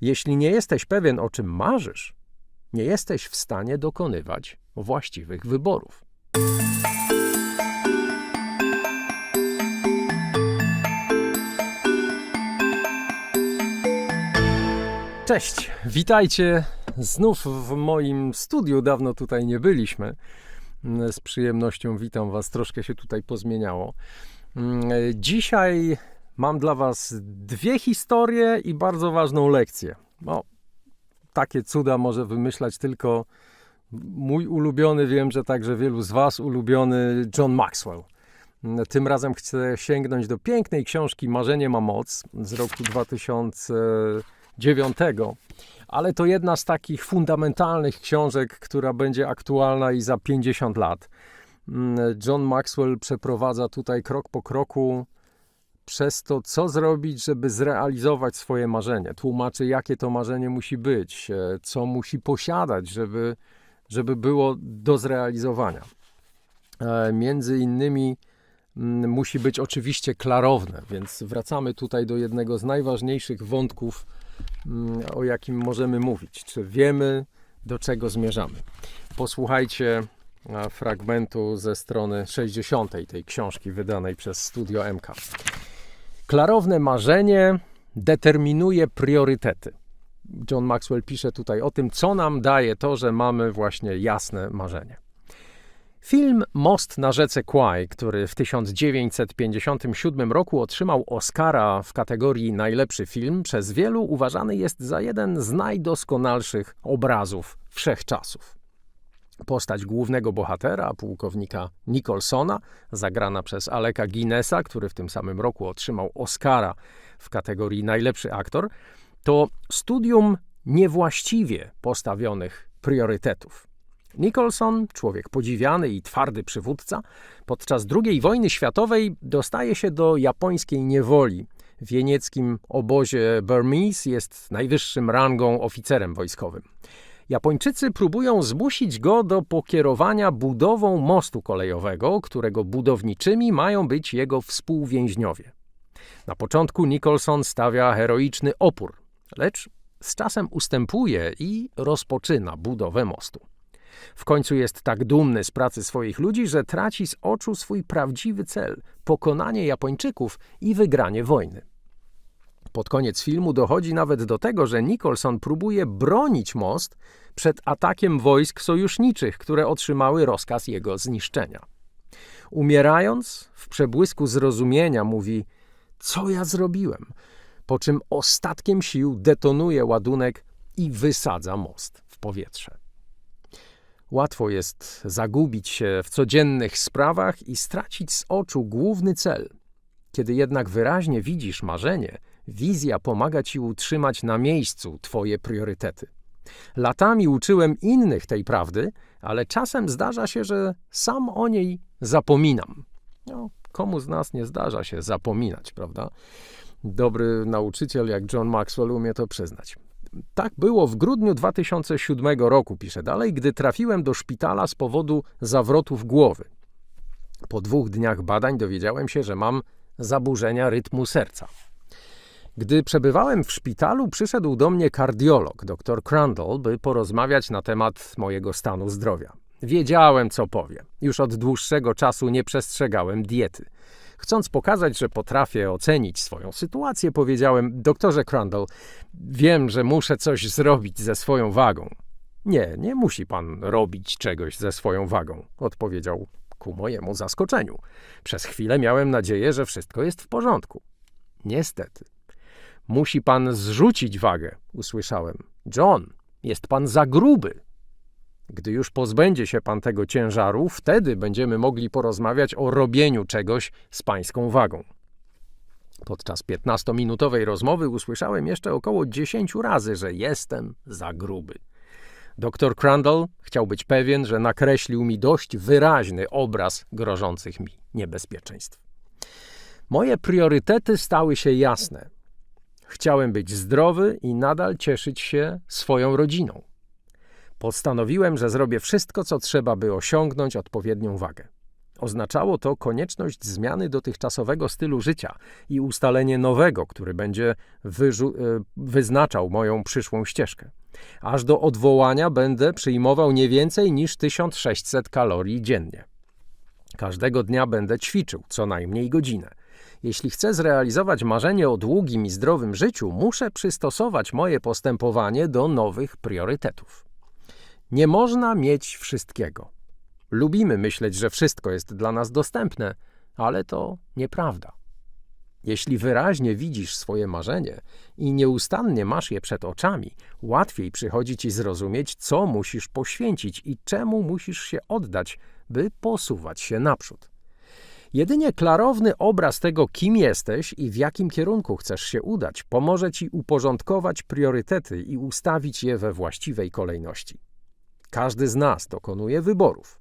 Jeśli nie jesteś pewien, o czym marzysz, nie jesteś w stanie dokonywać właściwych wyborów. Cześć, witajcie znów w moim studiu. Dawno tutaj nie byliśmy. Z przyjemnością witam Was. Troszkę się tutaj pozmieniało. Dzisiaj mam dla Was dwie historie i bardzo ważną lekcję. No, takie cuda może wymyślać tylko mój ulubiony, wiem, że także wielu z Was ulubiony John Maxwell. Tym razem chcę sięgnąć do pięknej książki Marzenie ma moc z roku 2009, ale to jedna z takich fundamentalnych książek, która będzie aktualna i za 50 lat. John Maxwell przeprowadza tutaj krok po kroku przez to, co zrobić, żeby zrealizować swoje marzenie. Tłumaczy, jakie to marzenie musi być, e, co musi posiadać, żeby, żeby było do zrealizowania. E, między innymi mm, musi być oczywiście klarowne, więc wracamy tutaj do jednego z najważniejszych wątków, mm, o jakim możemy mówić. Czy wiemy, do czego zmierzamy? Posłuchajcie e, fragmentu ze strony 60 tej książki wydanej przez Studio MK. Klarowne marzenie determinuje priorytety. John Maxwell pisze tutaj o tym, co nam daje to, że mamy właśnie jasne marzenie. Film Most na rzece Kwai, który w 1957 roku otrzymał Oscara w kategorii najlepszy film, przez wielu uważany jest za jeden z najdoskonalszych obrazów wszechczasów. Postać głównego bohatera, pułkownika Nicholsona, zagrana przez Aleka Guinnessa, który w tym samym roku otrzymał Oscara w kategorii najlepszy aktor, to studium niewłaściwie postawionych priorytetów. Nicholson, człowiek podziwiany i twardy przywódca, podczas II wojny światowej dostaje się do japońskiej niewoli. W jenieckim obozie Burmese jest najwyższym rangą oficerem wojskowym. Japończycy próbują zmusić go do pokierowania budową mostu kolejowego, którego budowniczymi mają być jego współwięźniowie. Na początku Nicholson stawia heroiczny opór, lecz z czasem ustępuje i rozpoczyna budowę mostu. W końcu jest tak dumny z pracy swoich ludzi, że traci z oczu swój prawdziwy cel pokonanie Japończyków i wygranie wojny. Pod koniec filmu dochodzi nawet do tego, że Nicholson próbuje bronić most przed atakiem wojsk sojuszniczych, które otrzymały rozkaz jego zniszczenia. Umierając, w przebłysku zrozumienia mówi: Co ja zrobiłem? Po czym ostatkiem sił detonuje ładunek i wysadza most w powietrze. Łatwo jest zagubić się w codziennych sprawach i stracić z oczu główny cel. Kiedy jednak wyraźnie widzisz marzenie, Wizja pomaga ci utrzymać na miejscu twoje priorytety. Latami uczyłem innych tej prawdy, ale czasem zdarza się, że sam o niej zapominam. No, komu z nas nie zdarza się zapominać, prawda? Dobry nauczyciel jak John Maxwell umie to przyznać. Tak było w grudniu 2007 roku, pisze dalej, gdy trafiłem do szpitala z powodu zawrotów głowy. Po dwóch dniach badań dowiedziałem się, że mam zaburzenia rytmu serca. Gdy przebywałem w szpitalu, przyszedł do mnie kardiolog, dr Crandall, by porozmawiać na temat mojego stanu zdrowia. Wiedziałem, co powie. Już od dłuższego czasu nie przestrzegałem diety. Chcąc pokazać, że potrafię ocenić swoją sytuację, powiedziałem: Doktorze Crandall, wiem, że muszę coś zrobić ze swoją wagą. Nie, nie musi pan robić czegoś ze swoją wagą, odpowiedział ku mojemu zaskoczeniu. Przez chwilę miałem nadzieję, że wszystko jest w porządku. Niestety, Musi pan zrzucić wagę, usłyszałem. John, jest pan za gruby. Gdy już pozbędzie się pan tego ciężaru, wtedy będziemy mogli porozmawiać o robieniu czegoś z pańską wagą. Podczas 15-minutowej rozmowy usłyszałem jeszcze około 10 razy, że jestem za gruby. Dr Crandall chciał być pewien, że nakreślił mi dość wyraźny obraz grożących mi niebezpieczeństw. Moje priorytety stały się jasne. Chciałem być zdrowy i nadal cieszyć się swoją rodziną. Postanowiłem, że zrobię wszystko, co trzeba, by osiągnąć odpowiednią wagę. Oznaczało to konieczność zmiany dotychczasowego stylu życia i ustalenie nowego, który będzie e, wyznaczał moją przyszłą ścieżkę. Aż do odwołania będę przyjmował nie więcej niż 1600 kalorii dziennie. Każdego dnia będę ćwiczył co najmniej godzinę. Jeśli chcę zrealizować marzenie o długim i zdrowym życiu, muszę przystosować moje postępowanie do nowych priorytetów. Nie można mieć wszystkiego. Lubimy myśleć, że wszystko jest dla nas dostępne, ale to nieprawda. Jeśli wyraźnie widzisz swoje marzenie i nieustannie masz je przed oczami, łatwiej przychodzi ci zrozumieć, co musisz poświęcić i czemu musisz się oddać, by posuwać się naprzód. Jedynie klarowny obraz tego, kim jesteś i w jakim kierunku chcesz się udać, pomoże ci uporządkować priorytety i ustawić je we właściwej kolejności. Każdy z nas dokonuje wyborów.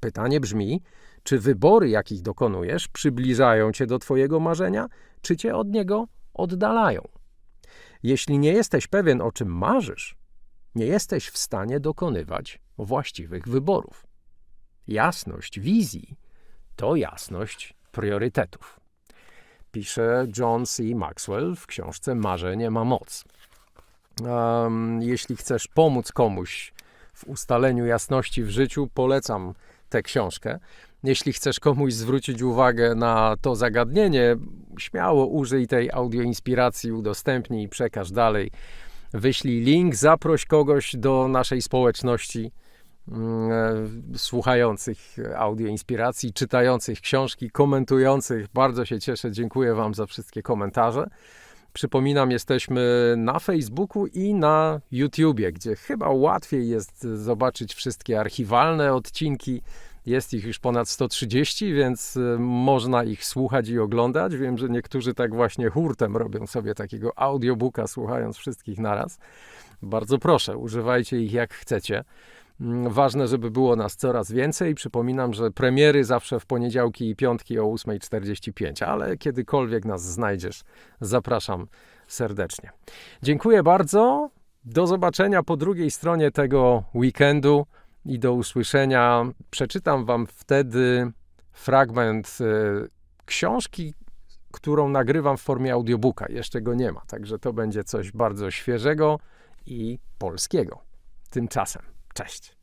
Pytanie brzmi, czy wybory, jakich dokonujesz, przybliżają cię do twojego marzenia, czy cię od niego oddalają? Jeśli nie jesteś pewien, o czym marzysz, nie jesteś w stanie dokonywać właściwych wyborów. Jasność wizji to jasność priorytetów. Pisze John C. Maxwell w książce Marzenie ma moc. Um, jeśli chcesz pomóc komuś w ustaleniu jasności w życiu, polecam tę książkę. Jeśli chcesz komuś zwrócić uwagę na to zagadnienie, śmiało użyj tej audioinspiracji, udostępnij i przekaż dalej. Wyślij link, zaproś kogoś do naszej społeczności mm, e, słuchających audioinspiracji, czytających książki, komentujących. Bardzo się cieszę, dziękuję Wam za wszystkie komentarze. Przypominam, jesteśmy na Facebooku i na YouTubie, gdzie chyba łatwiej jest zobaczyć wszystkie archiwalne odcinki. Jest ich już ponad 130, więc y, można ich słuchać i oglądać. Wiem, że niektórzy tak właśnie hurtem robią sobie takiego audiobooka, słuchając wszystkich naraz. Bardzo proszę, używajcie ich jak chcecie. Mm, Ważne, żeby było nas coraz więcej. Przypominam, że premiery zawsze w poniedziałki i piątki o 8.45, ale kiedykolwiek nas znajdziesz, zapraszam serdecznie. Dziękuję bardzo. Do zobaczenia po drugiej stronie tego weekendu i do usłyszenia. Przeczytam Wam wtedy fragment y, książki, którą nagrywam w formie audiobooka. Jeszcze go nie ma, także to będzie coś bardzo świeżego i polskiego. Tymczasem. Cześć.